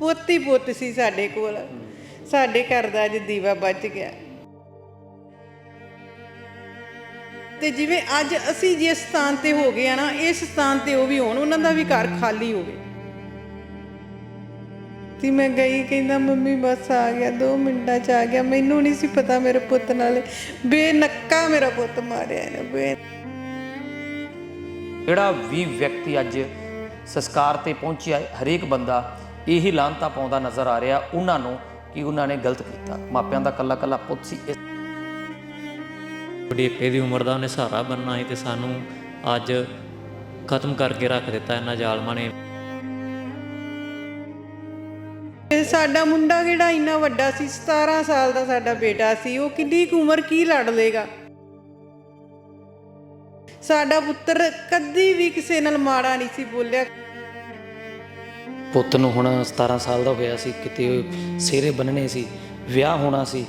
ਪੋਤੀ ਪੁੱਤ ਸੀ ਸਾਡੇ ਕੋਲ। ਸਾਡੇ ਘਰ ਦਾ ਅੱਜ ਦੀਵਾ ਬਚ ਗਿਆ। ਤੇ ਜਿਵੇਂ ਅੱਜ ਅਸੀਂ ਜਿਸ ਸਥਾਨ ਤੇ ਹੋ ਗਏ ਆ ਨਾ, ਇਸ ਸਥਾਨ ਤੇ ਉਹ ਵੀ ਹੋਣ, ਉਹਨਾਂ ਦਾ ਵੀ ਘਰ ਖਾਲੀ ਹੋਵੇ ਤੇ ਮੈਂ ਗਈ, ਕਹਿੰਦਾ, ਮੰਮੀ, ਬਸ ਆ ਗਿਆ 2 ਮਿੰਟਾਂ ਚ ਆ ਗਿਆ। ਮੈਨੂੰ ਨਹੀਂ ਸੀ ਪਤਾ ਮੇਰੇ ਪੁੱਤ ਨਾਲ ਬੇਨੱਕਾ ਮੇਰਾ ਪੁੱਤ ਮਾਰਿਆ ਇਹਨੇ, ਬੇ ਜਿਹੜਾ ਵੀ ਵਿਅਕਤੀ ਅੱਜ ਸੰਸਕਾਰ ਤੇ ਪਹੁੰਚਿਆ, ਹਰੇਕ ਬੰਦਾ ਇਹੀ ਲਾਂਤਾ ਪਾਉਂਦਾ ਨਜ਼ਰ ਆ ਰਿਹਾ ਉਹਨਾਂ ਨੂੰ ਕਿ ਉਹਨਾਂ ਨੇ ਗਲਤ ਕੀਤਾ। ਮਾਪਿਆਂ ਦਾ ਕੱਲਾ ਕੱਲਾ ਪੁੱਤ ਸੀ। ਇਸ ਬੁਢੇਪੇ ਦੀ ਉਮਰ ਦਾ ਉਹਨੇ ਸਹਾਰਾ ਬਣਨਾ ਸੀ ਤੇ ਸਾਨੂੰ ਅੱਜ ਖਤਮ ਕਰਕੇ ਰੱਖ ਦਿੱਤਾ ਇਹਨਾਂ ਜ਼ਾਲਮਾਂ ਨੇ। ਇਹ ਸਾਡਾ ਮੁੰਡਾ ਕਿਹੜਾ ਇੰਨਾ ਵੱਡਾ ਸੀ? 17 ਸਾਲ ਦਾ ਸਾਡਾ ਬੇਟਾ ਸੀ। ਉਹ ਕਿੰਨੀ ਕੁ ਉਮਰ ਕੀ ਲੜ ਲੇਗਾ ਸਾਡਾ ਪੁੱਤਰ ਕਦੀ ਵੀ ਕਿਸੇ ਨਾਲ ਮਾੜਾ ਨਹੀਂ ਸੀ ਬੋਲਿਆ। ਪੁੱਤ ਨੂੰ ਹੁਣ 17 ਸਾਲ ਦਾ ਹੋਇਆ ਸੀ, ਕਿਤੇ ਸਿਹਰੇ ਬੰਨਣੇ ਸੀ, ਵਿਆਹ ਹੋਣਾ ਸੀ,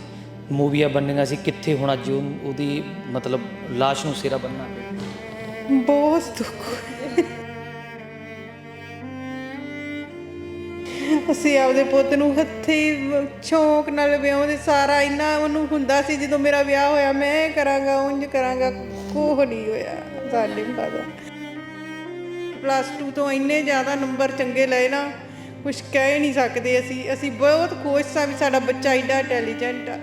ਮੂਵੀਆਂ ਬੰਨੀਆਂ ਸੀ, ਕਿੱਥੇ ਹੁਣ ਅੱਜ ਉਹ- ਉਹਦੀ ਮਤਲਬ লাশ ਨੂੰ ਸਿਹਰਾ ਬੰਨਣਾ ਪਿਆ ਬਹੁਤ ਦੁੱਖ ਹੋਇਆ। ਅਸੀਂ ਆਪਦੇ ਪੁੱਤ ਨੂੰ ਹੱਥੀ ਸ਼ੌਂਕ ਨਾਲ ਵਿਆਹੁੰਦੇ ਸਾਰਾ ਇੰਨਾ ਉਹਨੂੰ ਹੁੰਦਾ ਸੀ, ਜਦੋਂ ਮੇਰਾ ਵਿਆਹ ਹੋਇਆ, ਮੈਂ ਇਹ ਕਰਾਂਗਾ, ਉਂਝ ਕਰਾਂਗਾ ਕੋਹ ਨਹੀਂ ਹੋਇਆ ਸਾਡੇ ਫਾਦਰ ਪਲੱਸ 2 ਤੋਂ ਇੰਨੇ ਜ਼ਿਆਦਾ ਨੰਬਰ ਚੰਗੇ ਲਏ ਨਾ ਕੁਝ ਕਹਿ ਨਹੀਂ ਸਕਦੇ ਅਸੀਂ। ਅਸੀਂ ਬਹੁਤ ਖੁਸ਼ ਸਾਂ ਵੀ ਸਾਡਾ ਬੱਚਾ ਇੰਨਾ ਇੰਟੈਲੀਜੈਂਟ ਆ।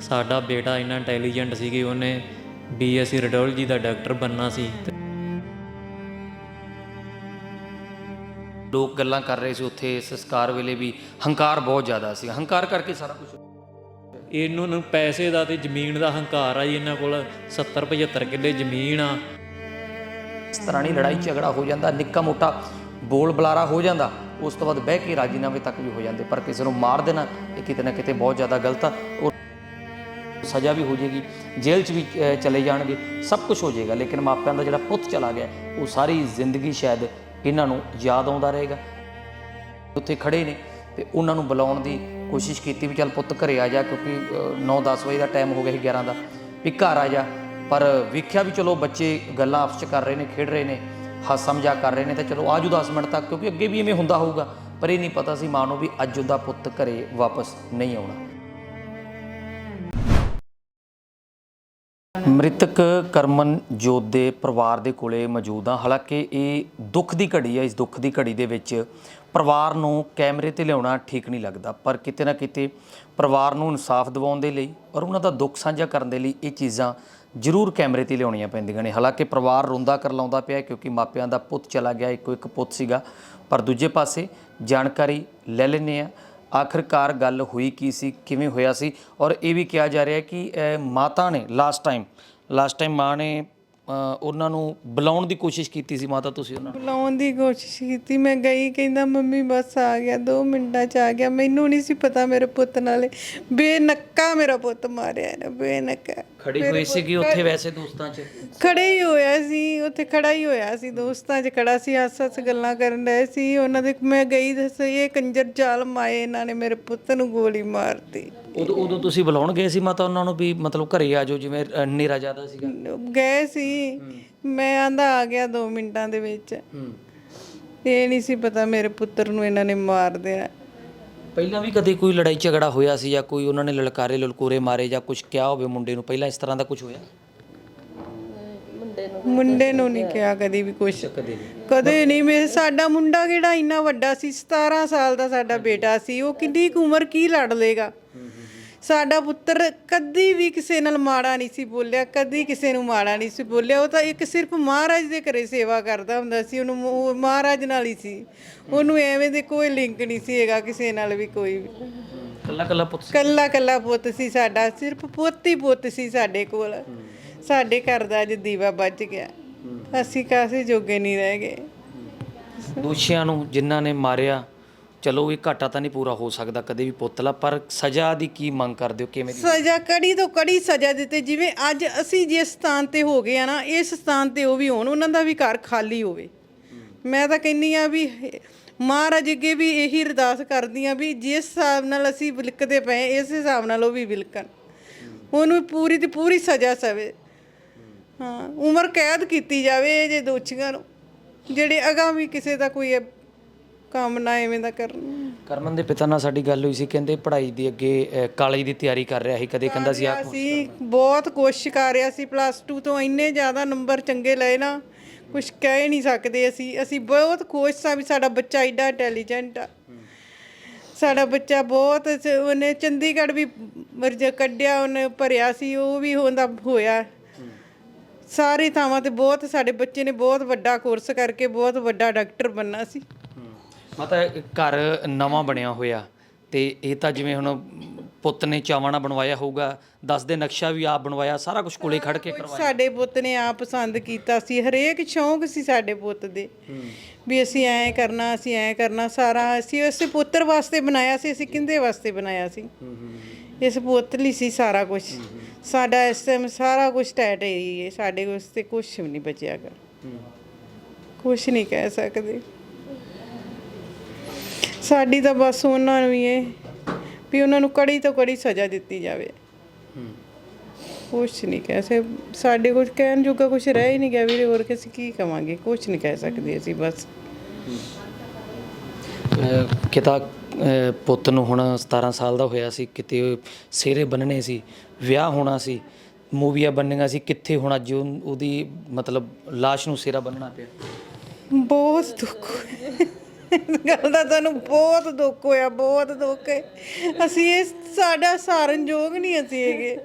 ਸਾਡਾ ਬੇਟਾ ਇੰਨਾ ਇੰਟੈਲੀਜੈਂਟ ਸੀ ਕਿ ਉਹਨੇ ਬੀਐਸਸੀ ਰੈਡੀਓਲੋਜੀ ਦਾ ਡਾਕਟਰ ਬਣਨਾ ਸੀ। ਲੋਕ ਗੱਲਾਂ ਕਰ ਰਹੇ ਸੀ ਉੱਥੇ ਸੰਸਕਾਰ ਵੇਲੇ ਵੀ। ਹੰਕਾਰ ਬਹੁਤ ਜ਼ਿਆਦਾ ਸੀ। ਹੰਕਾਰ ਕਰਕੇ ਸਾਰਾ ਕੁਝ ਇਹਨੂੰ ਨੂੰ ਪੈਸੇ ਦਾ ਤੇ ਜ਼ਮੀਨ ਦਾ ਹੰਕਾਰ ਆ ਜੀ ਇਹਨਾਂ ਕੋਲ 70 75 ਕਿੱਲੇ ਜ਼ਮੀਨ ਆ। ਤਰ੍ਹਾਂ ਨਹੀਂ ਲੜਾਈ, ਝਗੜਾ ਹੋ ਜਾਂਦਾ, ਨਿੱਕਾ ਮੋਟਾ ਬੋਲ ਬੁਲਾਰਾ ਹੋ ਜਾਂਦਾ, ਉਸ ਤੋਂ ਬਾਅਦ ਬਹਿ ਕੇ ਰਾਜੀਨਾਮੇ ਤੱਕ ਵੀ ਹੋ ਜਾਂਦੇ, ਪਰ ਕਿਸੇ ਨੂੰ ਮਾਰ ਦੇਣਾ, ਇਹ ਕਿਤੇ ਨਾ ਕਿਤੇ ਬਹੁਤ ਜ਼ਿਆਦਾ ਗਲਤ ਆ ਔਰ ਸਜ਼ਾ ਵੀ ਹੋ ਜਾਏਗੀ, ਜੇਲ੍ਹ 'ਚ ਵੀ ਚਲੇ ਜਾਣਗੇ, ਸਭ ਕੁਝ ਹੋ ਜਾਏਗਾ, ਲੇਕਿਨ ਮਾਪਿਆਂ ਦਾ ਜਿਹੜਾ ਪੁੱਤ ਚਲਾ ਗਿਆ, ਉਹ ਸਾਰੀ ਜ਼ਿੰਦਗੀ ਸ਼ਾਇਦ ਇਹਨਾਂ ਨੂੰ ਯਾਦ ਆਉਂਦਾ ਰਹੇਗਾ। ਉੱਥੇ ਖੜੇ ਨੇ ਤੇ ਉਹਨਾਂ ਨੂੰ ਬੁਲਾਉਣ ਦੀ ਕੋਸ਼ਿਸ਼ ਕੀਤੀ ਵੀ ਚੱਲ ਪੁੱਤ ਘਰੇ ਆ ਜਾ, ਕਿਉਂਕਿ 9-10 ਵਜੇ ਦਾ ਟਾਈਮ ਹੋ ਗਿਆ ਸੀ 11 ਦਾ, ਵੀ ਘਰ ਆ ਜਾ। ਪਰ ਵੇਖਿਆ ਵੀ ਚਲੋ ਬੱਚੇ ਗੱਲਾਂ ਆਪਸ ਚ ਕਰ ਰਹੇ ਨੇ, ਖੇਡ ਰਹੇ ਨੇ, ਹਾਸਾ ਮਜ਼ਾਕ ਕਰ ਰਹੇ ਨੇ, ਤਾਂ ਚਲੋ ਆਜੂ 10 ਮਿੰਟ ਤੱਕ, ਕਿਉਂਕਿ ਅੱਗੇ ਵੀ ਇਵੇਂ ਹੁੰਦਾ ਹੋਊਗਾ। ਪਰ ਇਹ ਨਹੀਂ ਪਤਾ ਸੀ ਮਾਂ ਨੂੰ ਵੀ ਅੱਜ ਉਹਦਾ ਪੁੱਤ ਘਰੇ ਵਾਪਸ ਨਹੀਂ ਆਉਣਾ। ਮ੍ਰਿਤਕ ਕਰਮਨ ਜੋਤ ਦੇ ਪਰਿਵਾਰ ਦੇ ਕੋਲੇ ਮੌਜੂਦ ਹਾਂ। ਹਾਲਾਂਕਿ ਇਹ ਦੁੱਖ ਦੀ ਘੜੀ ਹੈ, ਇਸ ਦੁੱਖ ਦੀ ਘੜੀ ਦੇ ਵਿੱਚ ਪਰਿਵਾਰ ਨੂੰ ਕੈਮਰੇ ਤੇ ਲਿਆਉਣਾ ਠੀਕ ਨਹੀਂ ਲੱਗਦਾ। ਪਰ ਕਿਤੇ ਨਾ ਕਿਤੇ ਪਰਿਵਾਰ ਨੂੰ ਇਨਸਾਫ ਦਿਵਾਉਣ ਦੇ ਲਈ ਔਰ ਉਹਨਾਂ ਦਾ ਦੁੱਖ ਸਾਂਝਾ ਕਰਨ ਦੇ ਲਈ ਇਹ ਚੀਜ਼ਾਂ ਜ਼ਰੂਰ ਕੈਮਰੇ ਤੇ ਲਿਆਉਣੀਆਂ ਪੈਂਦੀਆਂ ਨੇ। ਹਾਲਾਂਕਿ ਪਰਿਵਾਰ ਰੋਂਦਾ ਕਰ ਲਾਉਂਦਾ ਪਿਆ ਕਿਉਂਕਿ ਮਾਪਿਆਂ ਦਾ ਪੁੱਤ ਚਲਾ ਗਿਆ, ਇੱਕੋ ਇੱਕ ਪੁੱਤ ਸੀਗਾ। ਪਰ ਦੂਜੇ ਪਾਸੇ ਜਾਣਕਾਰੀ ਲੈ ਲੈਂਦੇ ਆ ਆਖਰਕਾਰ ਗੱਲ ਹੋਈ ਕੀ ਸੀ, ਕਿਵੇਂ ਹੋਇਆ ਸੀ? ਔਰ ਇਹ ਵੀ ਕਿਹਾ ਜਾ ਰਿਹਾ ਕਿ ਮਾਤਾ ਨੇ ਲਾਸਟ ਟਾਈਮ ਲਾਸਟ ਟਾਈਮ ਮਾਂ ਨੇ ਉਹਨਾਂ ਨੂੰ ਬੁਲਾਉਣ ਦੀ ਕੋਸ਼ਿਸ਼ ਕੀਤੀ ਸੀ ਮਾਤਾ ਤੁਸੀਂ ਉਹਨਾਂ ਨੂੰ? ਬੁਲਾਉਣ ਦੀ ਕੋਸ਼ਿਸ਼ ਕੀਤੀ। ਮੈਂ ਗਈ ਕਹਿੰਦਾ ਮੰਮੀ ਬਸ ਆ ਗਿਆ 2 ਮਿੰਟਾਂ ਚ ਆ ਗਿਆ। ਮੈਨੂੰ ਨਹੀਂ ਸੀ ਪਤਾ ਮੇਰੇ ਪੁੱਤ ਨਾਲ। ਬੇਨੱਕਾ ਮੇਰਾ ਪੁੱਤ ਮਾਰਿਆ ਇਹਨੇ ਬੇਨੱਕਾ। ਖੜੀ ਹੋਈ ਸੀਗੀ ਉੱਥੇ ਵੈਸੇ ਦੋਸਤਾਂ 'ਚ? ਖੜੇ ਹੀ ਹੋਇਆ ਸੀ ਉੱਥੇ ਖੜਾ ਹੀ ਹੋਇਆ ਸੀ ਦੋਸਤਾਂ 'ਚ ਖੜਾ ਸੀ ਹੱਸ ਹੱਸ ਗੱਲਾਂ ਕਰਨ ਰਹੇ ਸੀ। ਉਹਨਾਂ ਦੇ ਮੈਂ ਗਈ ਦੱਸ ਇਹ ਕੰਜਰ ਚਾਲ ਮਾਏ ਇਹਨਾਂ ਨੇ ਮੇਰੇ ਪੁੱਤ ਨੂੰ ਗੋਲੀ ਮਾਰਤੀ। ਉਦੋਂ ਉਦੋਂ ਤੁਸੀਂ ਬੁਲਾਉਣ ਗਏ ਸੀ ਮਾਤਾ ਉਹਨਾਂ ਨੂੰ ਵੀ ਮਤਲਬ ਘਰੇ ਆ ਜਾਓ ਜਿਵੇਂ ਹਨੇਰਾ ਜ਼ਿਆਦਾ ਸੀਗਾ? ਗਏ ਸੀ। ਮੈਂ ਆਂਦਾ ਆ ਗਿਆ 2 ਮਿੰਟਾਂ ਦੇ ਵਿੱਚ। ਹੂੰ। ਇਹ ਨਹੀਂ ਸੀ ਪਤਾ ਮੇਰੇ ਪੁੱਤਰ ਨੂੰ ਇਹਨਾਂ ਨੇ ਮਾਰ ਦੇਣਾ ਪਹਿਲਾਂ ਵੀ ਕਦੇ ਕੋਈ ਲੜਾਈ ਝਗੜਾ ਹੋਇਆ ਸੀ ਜਾਂ ਕੋਈ ਉਹਨਾਂ ਨੇ ਲਲਕਾਰੇ ਲਲਕੂਰੇ ਮਾਰੇ ਜਾਂ ਕੁਝ ਕਿਹਾ ਹੋਵੇ ਮੁੰਡੇ ਨੂੰ? ਪਹਿਲਾਂ ਇਸ ਤਰ੍ਹਾਂ ਦਾ ਕੁਝ ਹੋਇਆ? ਮੁੰਡੇ ਨੂੰ ਨਹੀਂ ਕਿਹਾ। ਕਦੀ ਵੀ ਕੁਛ। ਕਦੇ ਨਹੀਂ। ਕਦੇ ਨਹੀਂ ਮੇਰੇ ਸਾਡਾ ਮੁੰਡਾ ਕਿਹੜਾ ਇੰਨਾ ਵੱਡਾ ਸੀ? 17 ਸਾਲ ਦਾ ਸਾਡਾ ਬੇਟਾ ਸੀ। ਉਹ ਕਿੰਨੀ ਕੁ ਉਮਰ ਕੀ ਲੜ ਲੇਗਾ ਸਾਡਾ ਪੁੱਤਰ ਕਦੀ ਵੀ ਕਿਸੇ ਨਾਲ ਮਾੜਾ ਨਹੀਂ ਸੀ ਬੋਲਿਆ ਕਦੀ ਕਿਸੇ ਨੂੰ ਮਾੜਾ ਨਹੀਂ ਸੀ ਬੋਲਿਆ। ਉਹ ਤਾਂ ਇੱਕ ਸਿਰਫ ਮਹਾਰਾਜ ਦੇ ਘਰੇ ਸੇਵਾ ਕਰਦਾ ਹੁੰਦਾ ਸੀ ਉਹਨੂੰ ਉਹ ਮਹਾਰਾਜ ਨਾਲ ਹੀ ਸੀ। ਉਹਨੂੰ ਐਵੇਂ ਦੇ ਕੋਈ ਲਿੰਕ ਨਹੀਂ ਸੀ ਹੈਗਾ ਕਿਸੇ ਨਾਲ ਵੀ ਕੋਈ ਵੀ। ਕੱਲਾ ਕੱਲਾ ਪੁੱਤ ਸੀ। ਕੱਲਾ ਕੱਲਾ ਪੁੱਤ ਸੀ ਸਾਡਾ ਸਿਰਫ ਪੁੱਤ ਹੀ ਪੁੱਤ ਸੀ ਸਾਡੇ ਕੋਲ। ਸਾਡੇ ਘਰ ਦਾ ਅੱਜ ਦੀਵਾ ਬਚ ਗਿਆ। ਅਸੀਂ ਕਾਸੇ ਜੋਗੇ ਨਹੀਂ ਰਹਿ ਗਏ। ਦੋਸ਼ੀਆਂ ਨੂੰ ਜਿਨ੍ਹਾਂ ਨੇ ਮਾਰਿਆ ਚਲੋ ਇਹ ਘਾਟਾ ਤਾਂ ਨਹੀਂ ਪੂਰਾ ਹੋ ਸਕਦਾ ਕਦੇ ਵੀ ਪੁੱਤਲਾ ਪਰ ਸਜ਼ਾ ਦੀ ਕੀ ਮੰਗ ਕਰਦੇ ਹੋ? ਕਿਵੇਂ ਦੀ ਸਜ਼ਾ ਕੜੀ ਤੋਂ ਕੜੀ ਸਜ਼ਾ ਦਿੱਤੇ। ਜਿਵੇਂ ਅੱਜ ਅਸੀਂ ਜਿਸ ਸਥਾਨ ਤੇ ਹੋ ਗਏ ਆ ਨਾ, ਇਸ ਸਥਾਨ ਤੇ ਉਹ ਵੀ ਹੋਣ, ਉਹਨਾਂ ਦਾ ਵੀ ਘਰ ਖਾਲੀ ਹੋਵੇ। ਮੈਂ ਤਾਂ ਕਹਿੰਨੀ ਆ ਵੀ ਮਹਾਰਾਜ ਅੱਗੇ ਵੀ ਇਹੀ ਅਰਦਾਸ ਕਰਦੀ ਆ ਵੀ ਜਿਸ ਹਿਸਾਬ ਨਾਲ ਅਸੀਂ ਵਿਲਕਦੇ ਪਏ, ਇਸ ਹਿਸਾਬ ਨਾਲ ਉਹ ਵੀ ਵਿਲਕਣ। ਉਹਨੂੰ ਪੂਰੀ ਦੀ ਪੂਰੀ ਸਜ਼ਾ ਸਵੇ। ਹਾਂ, ਉਮਰ ਕੈਦ ਕੀਤੀ ਜਾਵੇ ਇਹ ਜੇ ਦੋਸ਼ੀਆਂ ਨੂੰ, ਜਿਹੜੇ ਅਗਾਂਹ ਵੀ ਕਿਸੇ ਦਾ ਕੋਈ ਇਹ ਕੰਮ ਨਾ ਐਵੇਂ ਦਾ ਕਰਨ। ਕਰਮਨ ਦੇ ਪਿਤਾ ਨਾਲ ਸਾਡੀ ਗੱਲ ਹੋਈ ਸੀ ਕਹਿੰਦੇ ਪੜ੍ਹਾਈ ਦੀ ਅੱਗੇ ਕਾਲਜ ਦੀ ਤਿਆਰੀ ਕਰ ਰਿਹਾ ਸੀ ਕਦੇ ਕਹਿੰਦਾ ਸੀ ਆ ਅਸੀਂ ਬਹੁਤ ਕੋਸ਼ਿਸ਼ ਕਰ ਰਿਹਾ ਸੀ ਪਲੱਸ 2 ਤੋਂ ਇੰਨੇ ਜ਼ਿਆਦਾ ਨੰਬਰ ਚੰਗੇ ਲਏ ਨਾ ਕੁਝ ਕਹਿ ਨਹੀਂ ਸਕਦੇ ਅਸੀਂ ਅਸੀਂ ਬਹੁਤ ਖੁਸ਼ ਸਾਂ ਵੀ ਸਾਡਾ ਬੱਚਾ ਐਡਾ ਇੰਟੈਲੀਜੈਂਟ ਆ। ਸਾਡਾ ਬੱਚਾ ਬਹੁਤ ਉਹਨੇ ਚੰਡੀਗੜ੍ਹ ਵੀ ਮਰਜ ਕੱਢਿਆ ਉਹਨੇ ਭਰਿਆ ਸੀ ਉਹ ਵੀ ਹੁੰਦਾ ਹੋਇਆ। ਸਾਰੇ ਥਾਵਾਂ ਤੇ ਬਹੁਤ ਸਾਡੇ ਬੱਚੇ ਨੇ ਬਹੁਤ ਵੱਡਾ ਕੋਰਸ ਕਰਕੇ ਬਹੁਤ ਵੱਡਾ ਡਾਕਟਰ ਬੰਨਾ ਸੀ। ਮਾਤਾ ਘਰ ਨਵਾਂ ਬਣਿਆ ਹੋਇਆ ਤੇ ਇਹ ਤਾਂ ਜਿਵੇਂ ਹੁਣ ਪੁੱਤ ਨੇ ਚਾਵਾਂ ਨਾਲ ਬਣਵਾਇਆ ਹੋਊਗਾ ਦੱਸ ਦੇ ਨਕਸ਼ਾ ਵੀ ਆਪ ਬਣਵਾਇਆ ਸਾਰਾ ਕੁਝ ਕੋਲੇ ਖੜ ਕੇ ਕਰਵਾਇਆ। ਸਾਡੇ ਪੁੱਤ ਨੇ ਆਪ ਪਸੰਦ ਕੀਤਾ ਸੀ ਹਰੇਕ ਸ਼ੌਂਕ ਸੀ ਸਾਡੇ ਪੁੱਤ ਦੇ। ਵੀ ਅਸੀਂ ਐਂ ਕਰਨਾ ਅਸੀਂ ਐਂ ਕਰਨਾ ਸਾਰਾ ਅਸੀਂ ਉਸੇ ਪੁੱਤਰ ਵਾਸਤੇ ਬਣਾਇਆ ਸੀ ਅਸੀਂ ਕਿੰਦੇ ਵਾਸਤੇ ਬਣਾਇਆ ਸੀ? ਇਸ ਪੁੱਤ ਲਈ ਸੀ ਸਾਰਾ ਕੁਝ ਸਾਡਾ ਇਸ ਟਾਈਮ ਸਾਰਾ ਕੁਝ ਟੈਟ ਹੀ ਸਾਡੇ ਵਾਸਤੇ ਕੁਝ ਵੀ ਨਹੀਂ ਬਚਿਆਗਾ ਕੁਝ ਨਹੀਂ ਕਹਿ ਸਕਦੇ। ਸਾਡੀ ਤਾਂ ਬਸ ਉਹਨਾਂ ਨੂੰ ਹੀ ਹੈ ਵੀ ਉਹਨਾਂ ਨੂੰ ਕੜੀ ਤੋਂ ਕੜੀ ਸਜ਼ਾ ਦਿੱਤੀ ਜਾਵੇ। ਕੁਛ ਨਹੀਂ ਕਹਿ ਸਕਦੇ ਸਾਡੇ ਕੁਝ ਕਹਿਣ ਜੋਗਾ ਕੁਝ ਰਹਿ ਹੀ ਨਹੀਂ ਗਿਆ ਵੀਰੇ ਹੋਰ ਕਿ ਅਸੀਂ ਕੀ ਕਵਾਂਗੇ? ਕੁਛ ਨਹੀਂ ਕਹਿ ਸਕਦੇ ਅਸੀਂ ਬਸ। ਅਹ ਕਿਤਾ ਅਹ ਪੁੱਤ ਨੂੰ ਹੁਣ 17 ਸਾਲ ਦਾ ਹੋਇਆ ਸੀ ਕਿਤੇ ਸਿਹਰੇ ਬੰਨਣੇ ਸੀ ਵਿਆਹ ਹੋਣਾ ਸੀ ਮੂਵੀਆਂ ਬੰਨੀਆਂ ਸੀ ਕਿੱਥੇ ਹੁਣ ਅੱਜ ਉਹ- ਉਹਦੀ ਮਤਲਬ লাশ ਨੂੰ ਸਿਹਰਾ ਬੰਨਣਾ ਪਿਆ? ਬਹੁਤ ਦੁੱਖ ਹੋਇਆ। ਇਸ ਗੱਲ ਦਾ ਸਾਨੂੰ ਬਹੁਤ ਦੁੱਖ ਹੋਇਆ ਬਹੁਤ ਦੁੱਖ ਹੈ। ਅਸੀਂ ਇਹ ਸਾਡਾ ਸਾਰਨਯੋਗ ਨਹੀਂ ਅਸੀਂ ਹੈਗੇ।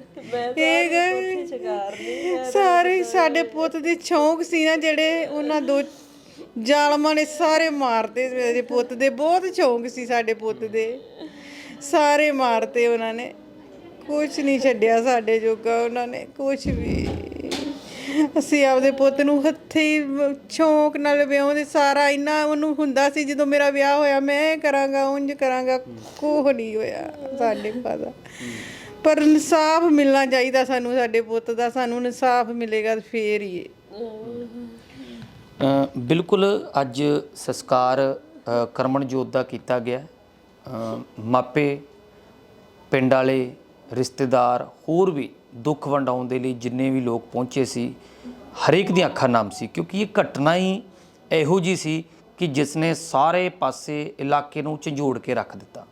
ਇਹ ਗਏ ਸਾਰੇ ਸਾਡੇ ਪੁੱਤ ਦੇ ਸ਼ੌਂਕ ਸੀ ਨਾ ਜਿਹੜੇ ਉਹਨਾਂ ਦੋ ਜ਼ਾਲਮਾਂ ਨੇ ਸਾਰੇ ਮਾਰਤੇ ਮੇਰੇ ਪੁੱਤ ਦੇ ਬਹੁਤ ਸ਼ੌਂਕ ਸੀ ਸਾਡੇ ਪੁੱਤ ਦੇ। ਸਾਰੇ ਮਾਰਤੇ ਉਹਨਾਂ ਨੇ। ਕੁਝ ਨਹੀਂ ਛੱਡਿਆ ਸਾਡੇ ਜੋਗਾ ਉਹਨਾਂ ਨੇ ਕੁਝ ਵੀ। ਅਸੀਂ ਆਪਦੇ ਪੁੱਤ ਨੂੰ ਹੱਥੀ ਸ਼ੌਂਕ ਨਾਲ ਵਿਆਹੁੰਦੇ ਸਾਰਾ ਇੰਨਾ ਉਹਨੂੰ ਹੁੰਦਾ ਸੀ ਜਦੋਂ ਮੇਰਾ ਵਿਆਹ ਹੋਇਆ ਮੈਂ ਇਹ ਕਰਾਂਗਾ ਉਂਝ ਕਰਾਂਗਾ ਕੋਹ ਨਹੀਂ ਹੋਇਆ ਸਾਡੇ ਪਾਦਾ ਪਰ ਇਨਸਾਫ ਮਿਲਣਾ ਚਾਹੀਦਾ ਸਾਨੂੰ ਸਾਡੇ ਪੁੱਤ ਦਾ ਸਾਨੂੰ ਇਨਸਾਫ ਮਿਲੇਗਾ ਤਾਂ ਫੇਰ ਹੀ ਅ, ਬਿਲਕੁਲ ਅੱਜ ਸੰਸਕਾਰ ਅ, ਕਰਮਨਜੋਤ ਦਾ ਕੀਤਾ ਗਿਆ। ਅ, ਮਾਪੇ ਪਿੰਡ ਵਾਲੇ ਰਿਸ਼ਤੇਦਾਰ ਹੋਰ ਵੀ ਦੁੱਖ ਵੰਡਾਉਣ ਦੇ ਲਈ ਜਿੰਨੇ ਵੀ ਲੋਕ ਪਹੁੰਚੇ ਸੀ ਹਰੇਕ ਦੀਆਂ ਅੱਖਾਂ ਨਾਮ ਸੀ ਕਿਉਂਕਿ ਇਹ ਘਟਨਾ ਹੀ ਇਹੋ ਜੀ ਸੀ ਕਿ ਜਿਸ ਨੇ ਸਾਰੇ ਪਾਸੇ ਇਲਾਕੇ ਨੂੰ ਝੰਜੋੜ ਕੇ ਰੱਖ ਦਿੱਤਾ।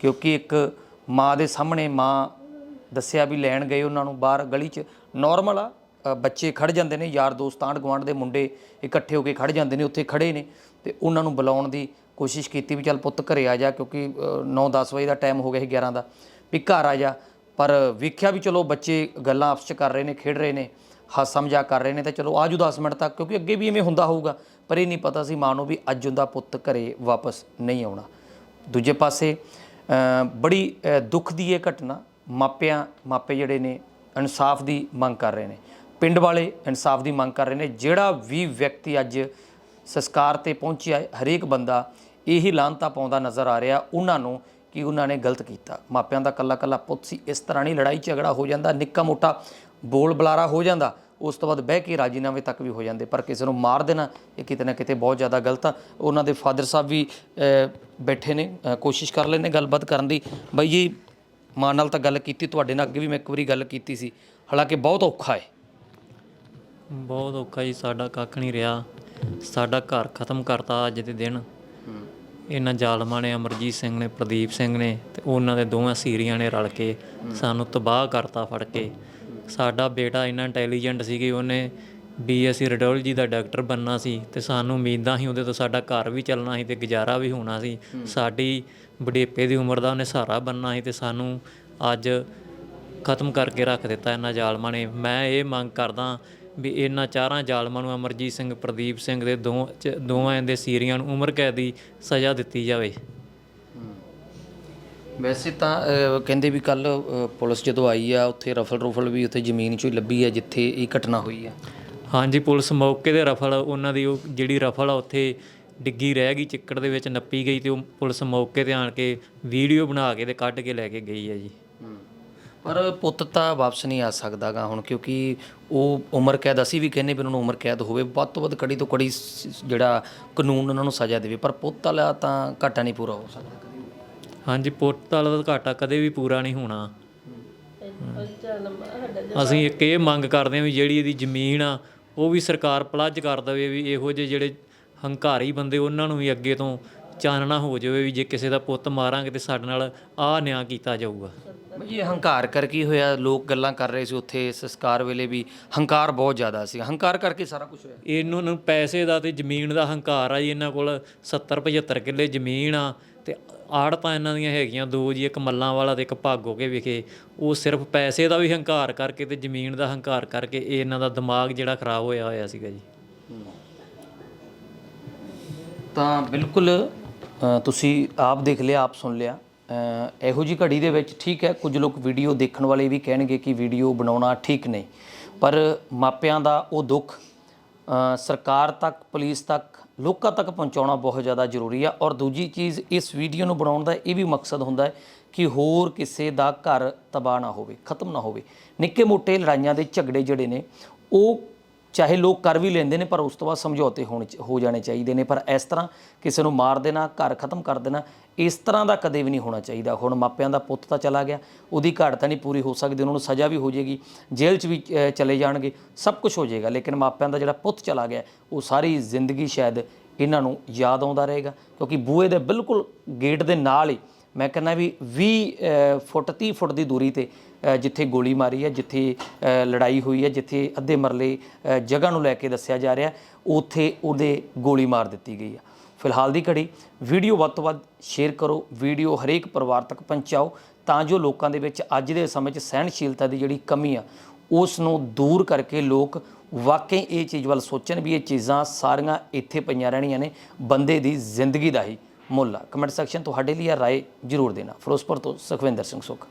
ਕਿਉਂਕਿ ਇੱਕ ਮਾਂ ਦੇ ਸਾਹਮਣੇ ਮਾਂ ਦੱਸਿਆ ਵੀ ਲੈਣ ਗਏ ਉਹਨਾਂ ਨੂੰ ਬਾਹਰ ਗਲੀ 'ਚ ਨਾਰਮਲ ਆ ਅ, ਬੱਚੇ ਖੜ ਜਾਂਦੇ ਨੇ ਯਾਰ ਦੋਸਤ ਆਂਢ ਗੁਆਂਢ ਦੇ ਮੁੰਡੇ ਇਕੱਠੇ ਹੋ ਕੇ ਖੜ ਜਾਂਦੇ ਨੇ ਉੱਥੇ ਖੜੇ ਨੇ ਤੇ ਉਹਨਾਂ ਨੂੰ ਬੁਲਾਉਣ ਦੀ ਕੋਸ਼ਿਸ਼ ਕੀਤੀ ਵੀ ਚੱਲ ਪੁੱਤ ਘਰੇ ਆ ਜਾ ਕਿਉਂਕਿ 9-10 ਵਜੇ ਦਾ ਟਾਈਮ ਹੋ ਗਿਆ ਸੀ 11 ਦਾ ਵੀ ਘਰ ਆ ਜਾ। ਪਰ ਵੇਖਿਆ ਵੀ ਚਲੋ ਬੱਚੇ ਗੱਲਾਂ ਆਪਸ 'ਚ ਕਰ ਰਹੇ ਨੇ, ਖੇਡ ਰਹੇ ਨੇ, ਹਾਸਾ ਮਜ਼ਾਕ ਕਰ ਰਹੇ ਨੇ, ਤਾਂ ਚਲੋ ਆਜੂ 10 ਮਿੰਟ ਤੱਕ, ਕਿਉਂਕਿ ਅੱਗੇ ਵੀ ਇਵੇਂ ਹੁੰਦਾ ਹੋਊਗਾ। ਪਰ ਇਹ ਨਹੀਂ ਪਤਾ ਸੀ ਮਾਂ ਨੂੰ ਵੀ ਅੱਜ ਉਹਦਾ ਪੁੱਤ ਘਰੇ ਵਾਪਸ ਨਹੀਂ ਆਉਣਾ। ਦੂਜੇ ਪਾਸੇ ਬੜੀ ਦੁੱਖ ਦੀ ਇਹ ਘਟਨਾ, ਮਾਪਿਆਂ, ਮਾਪੇ ਜਿਹੜੇ ਨੇ, ਇਨਸਾਫ ਦੀ ਮੰਗ ਕਰ ਰਹੇ ਨੇ। ਪਿੰਡ ਵਾਲੇ ਇਨਸਾਫ ਦੀ ਮੰਗ ਕਰ ਰਹੇ ਨੇ। ਜਿਹੜਾ ਵੀ ਵਿਅਕਤੀ ਅੱਜ ਸੰਸਕਾਰ ਤੇ ਪਹੁੰਚਿਆ, ਹਰੇਕ ਬੰਦਾ ਇਹੀ ਲਾਂਤਾ ਪਾਉਂਦਾ ਨਜ਼ਰ ਆ ਰਿਹਾ, ਉਹਨਾਂ ਨੂੰ ਕਿ ਉਹਨਾਂ ਨੇ ਗਲਤ ਕੀਤਾ। ਮਾਪਿਆਂ ਦਾ ਕੱਲਾ ਕੱਲਾ ਪੁੱਤ ਸੀ। ਇਸ ਤਰ੍ਹਾਂ ਨਹੀਂ ਲੜਾਈ ਝਗੜਾ ਹੋ ਜਾਂਦਾ ਨਿੱਕਾ ਮੋਟਾ ਬੋਲ ਬੁਲਾਰਾ ਹੋ ਜਾਂਦਾ, ਉਸ ਤੋਂ ਬਾਅਦ ਬਹਿ ਕੇ ਰਾਜੀਨਾਮੇ ਤੱਕ ਵੀ ਹੋ ਜਾਂਦੇ। ਪਰ ਕਿਸੇ ਨੂੰ ਮਾਰ ਦੇਣਾ, ਇਹ ਕਿਤੇ ਨਾ ਕਿਤੇ ਬਹੁਤ ਜ਼ਿਆਦਾ ਗਲਤ ਆ। ਉਹਨਾਂ ਦੇ ਫਾਦਰ ਸਾਹਿਬ ਵੀ ਬੈਠੇ ਨੇ ਕੋਸ਼ਿਸ਼ ਕਰ ਲੈਣੇ ਗੱਲਬਾਤ ਕਰਨ ਦੀ। ਬਾਈ ਜੀ ਮਾਂ ਨਾਲ ਤਾਂ ਗੱਲ ਕੀਤੀ, ਤੁਹਾਡੇ ਨਾਲ ਅੱਗੇ ਵੀ ਮੈਂ ਇੱਕ ਵਾਰੀ ਗੱਲ ਕੀਤੀ ਸੀ। ਹਾਲਾਂਕਿ ਬਹੁਤ ਔਖਾ ਹੈ। ਬਹੁਤ ਔਖਾ ਜੀ, ਸਾਡਾ ਕੱਖ ਨਹੀਂ ਰਿਹਾ। ਸਾਡਾ ਘਰ ਖਤਮ ਕਰਤਾ ਅੱਜ ਦੇ ਦਿਨ। ਇਹਨਾਂ ਜ਼ਾਲਮਾਂ ਨੇ ਅਮਰਜੀਤ ਸਿੰਘ ਨੇ ਪ੍ਰਦੀਪ ਸਿੰਘ ਨੇ ਤੇ ਉਹਨਾਂ ਦੇ ਦੋਵਾਂ ਸੀਰੀਆਂ ਨੇ ਰਲ ਕੇ ਸਾਨੂੰ ਤਬਾਹ ਕਰਤਾ ਫੜ ਕੇ। ਸਾਡਾ ਬੇਟਾ ਇੰਨਾ ਇੰਟੈਲੀਜੈਂਟ ਸੀ ਕਿ ਉਹਨੇ ਬੀਐਸਸੀ ਰੈਡੀਓਲੋਜੀ ਦਾ ਡਾਕਟਰ ਬੰਨਾ ਸੀ ਤੇ ਸਾਨੂੰ ਉਮੀਦਾਂ ਸੀ ਉਹਦੇ ਤੋਂ ਸਾਡਾ ਘਰ ਵੀ ਚੱਲਣਾ ਸੀ ਤੇ ਗੁਜ਼ਾਰਾ ਵੀ ਹੋਣਾ ਸੀ। ਸਾਡੀ ਬੁਢੇਪੇ ਦੀ ਉਮਰ ਦਾ ਉਹਨੇ ਸਹਾਰਾ ਬੰਨਾ ਸੀ ਤੇ ਸਾਨੂੰ ਅੱਜ ਖਤਮ ਕਰਕੇ ਰੱਖ ਦਿੱਤਾ ਇਹਨਾਂ ਜ਼ਾਲਮਾਂ ਨੇ। ਮੈਂ ਇਹ ਮੰਗ ਕਰਦਾ ਵੀ ਇਹਨਾਂ ਚਾਰਾਂ ਜ਼ਾਲਮਾਂ ਨੂੰ ਅਮਰਜੀਤ ਸਿੰਘ ਪ੍ਰਦੀਪ ਸਿੰਘ ਦੇ ਦੋ ਚ- ਦੋਵਾਂ ਦੇ ਸੀਰੀਆਂ ਨੂੰ ਉਮਰ ਕੈਦ ਦੀ ਸਜ਼ਾ ਦਿੱਤੀ ਜਾਵੇ। ਵੈਸੇ ਤਾਂ ਕਹਿੰਦੇ ਵੀ ਕੱਲ ਪੁਲਿਸ ਜਦੋਂ ਆਈ ਆ ਉੱਥੇ ਰਫਲ ਰੁਫਲ ਵੀ ਉੱਥੇ ਜ਼ਮੀਨ 'ਚੋਂ ਹੀ ਲੱਭੀ ਆ ਜਿੱਥੇ ਇਹ ਘਟਨਾ ਹੋਈ ਆ। ਹਾਂਜੀ ਪੁਲਿਸ ਮੌਕੇ ਦੇ ਰਫਲ ਉਹਨਾਂ ਦੀ ਉਹ ਜਿਹੜੀ ਰਫਲ ਆ ਉੱਥੇ ਡਿੱਗੀ ਰਹਿ ਗਈ ਚਿੱਕੜ ਦੇ ਵਿੱਚ ਨੱਪੀ ਗਈ ਤੇ ਉਹ ਪੁਲਿਸ ਮੌਕੇ ਤੇ ਆਣ ਕੇ ਵੀਡੀਓ ਬਣਾ ਕੇ ਤੇ ਕੱਢ ਕੇ ਲੈ ਕੇ ਗਈ ਹੈ ਜੀ। ਪਰ ਪੁੱਤ ਤਾਂ ਵਾਪਸ ਨਹੀਂ ਆ ਸਕਦਾਗਾ ਹੁਣ ਕਿਉਂਕਿ ਉਹ ਉਮਰ ਕੈਦ ਅਸੀਂ ਵੀ ਕਹਿੰਨੇ ਵੀ ਉਹਨਾਂ ਨੂੰ ਉਮਰ ਕੈਦ ਹੋਵੇ ਵੱਧ ਤੋਂ ਵੱਧ ਕੜੀ ਤੋਂ ਕੜੀ ਸ- ਜਿਹੜਾ ਕਾਨੂੰਨ ਉਹਨਾਂ ਨੂੰ ਸਜ਼ਾ ਦੇਵੇ ਪਰ ਪੁੱਤ ਵਾਲਾ ਤਾਂ ਘਾਟਾ ਨਹੀਂ ਪੂਰਾ ਹੋ ਸਕਦਾ। ਹਾਂਜੀ ਪੁੱਤ ਵਾਲਾ ਤਾਂ ਘਾਟਾ ਕਦੇ ਵੀ ਪੂਰਾ ਨਹੀਂ ਹੋਣਾ ਅਸੀਂ ਇੱਕ ਇਹ ਮੰਗ ਕਰਦੇ ਹਾਂ ਵੀ ਜਿਹੜੀ ਇਹਦੀ ਜ਼ਮੀਨ ਆ ਉਹ ਵੀ ਸਰਕਾਰ ਪਲੱਜ ਕਰ ਦੇਵੇ ਵੀ ਇਹੋ ਜਿਹੇ ਜਿਹੜੇ ਹੰਕਾਰੀ ਬੰਦੇ ਉਹਨਾਂ ਨੂੰ ਵੀ ਅੱਗੇ ਤੋਂ ਚਾਨਣਾ ਹੋ ਜਾਵੇ ਵੀ ਜੇ ਕਿਸੇ ਦਾ ਪੁੱਤ ਮਾਰਾਂਗੇ ਤੇ ਸਾਡੇ ਨਾਲ ਆਹ ਨਿਆਂ ਕੀਤਾ ਜਾਊਗਾ। ਇਹ ਹੰਕਾਰ ਕਰ ਕੀ ਹੋਇਆ? ਲੋਕ ਗੱਲਾਂ ਕਰ ਰਹੇ ਸੀ ਉੱਥੇ ਸੰਸਕਾਰ ਵੇਲੇ ਵੀ ਹੰਕਾਰ ਬਹੁਤ ਜ਼ਿਆਦਾ ਸੀ। ਹੰਕਾਰ ਕਰਕੇ ਸਾਰਾ ਕੁਝ ਹੋਇਆ? ਇਹਨਾਂ ਨੂੰ ਪੈਸੇ ਦਾ ਤੇ ਜ਼ਮੀਨ ਦਾ ਹੰਕਾਰ ਆ ਜੀ ਇਹਨਾਂ ਕੋਲ 70 75 ਕਿੱਲੇ ਜ਼ਮੀਨ ਆ ਤੇ ਆੜਤਾਂ ਇਹਨਾਂ ਦੀਆਂ ਹੈਗੀਆਂ ਦੋ ਜੀ ਇੱਕ ਮੱਲਾਂ ਵਾਲਾ ਤੇ ਇੱਕ ਭਾਗੋ ਕੇ ਵਿਖੇ। ਉਹ ਸਿਰਫ ਪੈਸੇ ਦਾ ਵੀ ਹੰਕਾਰ ਕਰਕੇ ਤੇ ਜ਼ਮੀਨ ਦਾ ਹੰਕਾਰ ਕਰਕੇ ਇਹ ਇਹਨਾਂ ਦਾ ਦਿਮਾਗ ਜਿਹੜਾ ਖਰਾਬ ਹੋਇਆ ਹੋਇਆ ਸੀਗਾ ਜੀ। ਤਾਂ ਬਿਲਕੁਲ ਤੁਸੀਂ ਆਪ ਦੇਖ ਲਿਆ, ਆਪ ਸੁਣ ਲਿਆ। ਇਹੋ ਜੀ ਘੜੀ ਦੇ ਵਿੱਚ ਠੀਕ ਹੈ, ਕੁਝ ਲੋਕ ਵੀਡੀਓ ਦੇਖਣ ਵਾਲੇ ਵੀ ਕਹਿਣਗੇ ਕਿ ਵੀਡੀਓ ਬਣਾਉਣਾ ਠੀਕ ਨਹੀਂ। ਪਰ ਮਾਪਿਆਂ ਦਾ ਉਹ ਦੁੱਖ ਸਰਕਾਰ ਤੱਕ, ਪੁਲਿਸ ਤੱਕ, ਲੋਕਾਂ ਤੱਕ ਪਹੁੰਚਾਉਣਾ ਬਹੁਤ ਜ਼ਿਆਦਾ ਜ਼ਰੂਰੀ ਆ। ਔਰ ਦੂਜੀ ਚੀਜ਼, ਇਸ ਵੀਡੀਓ ਨੂੰ ਬਣਾਉਣ ਦਾ ਇਹ ਵੀ ਮਕਸਦ ਹੁੰਦਾ ਹੈ ਕਿ ਹੋਰ ਕਿਸੇ ਦਾ ਘਰ ਤਬਾਹ ਨਾ ਹੋਵੇ, ਖਤਮ ਨਾ ਹੋਵੇ। ਨਿੱਕੇ ਮੋਟੇ ਲੜਾਈਆਂ ਦੇ ਝਗੜੇ ਜਿਹੜੇ ਨੇ, ਉਹ ਚਾਹੇ ਲੋਕ ਕਰ ਵੀ ਲੈਂਦੇ ਨੇ, ਪਰ ਉਸ ਤੋਂ ਬਾਅਦ ਸਮਝੌਤੇ ਹੋਣ ਚ- ਹੋ ਜਾਣੇ ਚਾਹੀਦੇ ਨੇ। ਪਰ ਇਸ ਤਰ੍ਹਾਂ ਕਿਸੇ ਨੂੰ ਮਾਰ ਦੇਣਾ, ਘਰ ਖਤਮ ਕਰ ਦੇਣਾ, ਇਸ ਤਰ੍ਹਾਂ ਦਾ ਕਦੇ ਵੀ ਨਹੀਂ ਹੋਣਾ ਚਾਹੀਦਾ। ਹੁਣ ਮਾਪਿਆਂ ਦਾ ਪੁੱਤ ਤਾਂ ਚਲਾ ਗਿਆ, ਉਹਦੀ ਘਾਟ ਤਾਂ ਨਹੀਂ ਪੂਰੀ ਹੋ ਸਕਦੀ, ਉਹਨਾਂ ਨੂੰ ਸਜ਼ਾ ਵੀ ਹੋ ਜਾਏਗੀ, ਜੇਲ੍ਹ 'ਚ ਵੀ ਚਲੇ ਜਾਣਗੇ, ਸਭ ਕੁਝ ਹੋ ਜਾਏਗਾ। ਲੇਕਿਨ ਮਾਪਿਆਂ ਦਾ ਜਿਹੜਾ ਪੁੱਤ ਚਲਾ ਗਿਆ, ਉਹ ਸਾਰੀ ਜ਼ਿੰਦਗੀ ਸ਼ਾਇਦ ਇਹਨਾਂ ਨੂੰ ਯਾਦ ਆਉਂਦਾ ਰਹੇਗਾ, ਕਿਉਂਕਿ ਬੂਏ ਦੇ ਬਿਲਕੁਲ ਗੇਟ ਦੇ ਨਾਲ ਹੀ, ਮੈਂ ਕਹਿੰਦਾ ਵੀ 20 ਫੁੱਟ 30 ਫੁੱਟ ਦੀ ਦੂਰੀ ਤੇ ਜਿੱਥੇ ਗੋਲੀ ਮਾਰੀ ਹੈ, ਜਿੱਥੇ ਲੜਾਈ ਹੋਈ ਹੈ, ਜਿੱਥੇ ਅੱਧੇ ਮਰਲੇ ਜਗ੍ਹਾ ਨੂੰ ਲੈ ਕੇ ਦੱਸਿਆ ਜਾ ਰਿਹਾ ਉੱਥੇ ਉਹਦੇ ਗੋਲੀ ਮਾਰ ਦਿੱਤੀ ਗਈ ਹੈ। ਫਿਲਹਾਲ ਦੀ ਘੜੀ, ਵੀਡੀਓ ਵੱਧ ਤੋਂ ਵੱਧ ਸ਼ੇਅਰ ਕਰੋ, ਵੀਡੀਓ ਹਰੇਕ ਪਰਿਵਾਰ ਤੱਕ ਪਹੁੰਚਾਓ, ਤਾਂ ਜੋ ਲੋਕਾਂ ਦੇ ਵਿੱਚ ਅੱਜ ਦੇ ਸਮੇਂ 'ਚ ਸਹਿਣਸ਼ੀਲਤਾ ਦੀ ਜਿਹੜੀ ਕਮੀ ਆ, ਉਸ ਨੂੰ ਦੂਰ ਕਰਕੇ ਲੋਕ ਵਾਕਈ ਇਹ ਚੀਜ਼ ਵੱਲ ਸੋਚਣ ਵੀ ਇਹ ਚੀਜ਼ਾਂ ਸਾਰੀਆਂ ਇੱਥੇ ਪਈਆਂ ਰਹਿਣੀਆਂ ਨੇ, ਬੰਦੇ ਦੀ ਜ਼ਿੰਦਗੀ ਦਾ ਹੀ ਮੁੱਲ ਆ। ਕਮੈਂਟ ਸੈਕਸ਼ਨ ਤੁਹਾਡੇ ਲਈ ਆ, ਰਾਏ ਜ਼ਰੂਰ ਦੇਣਾ। ਫਿਰੋਜ਼ਪੁਰ ਤੋਂ ਸੁਖਵਿੰਦਰ ਸਿੰਘ ਸੁਖ।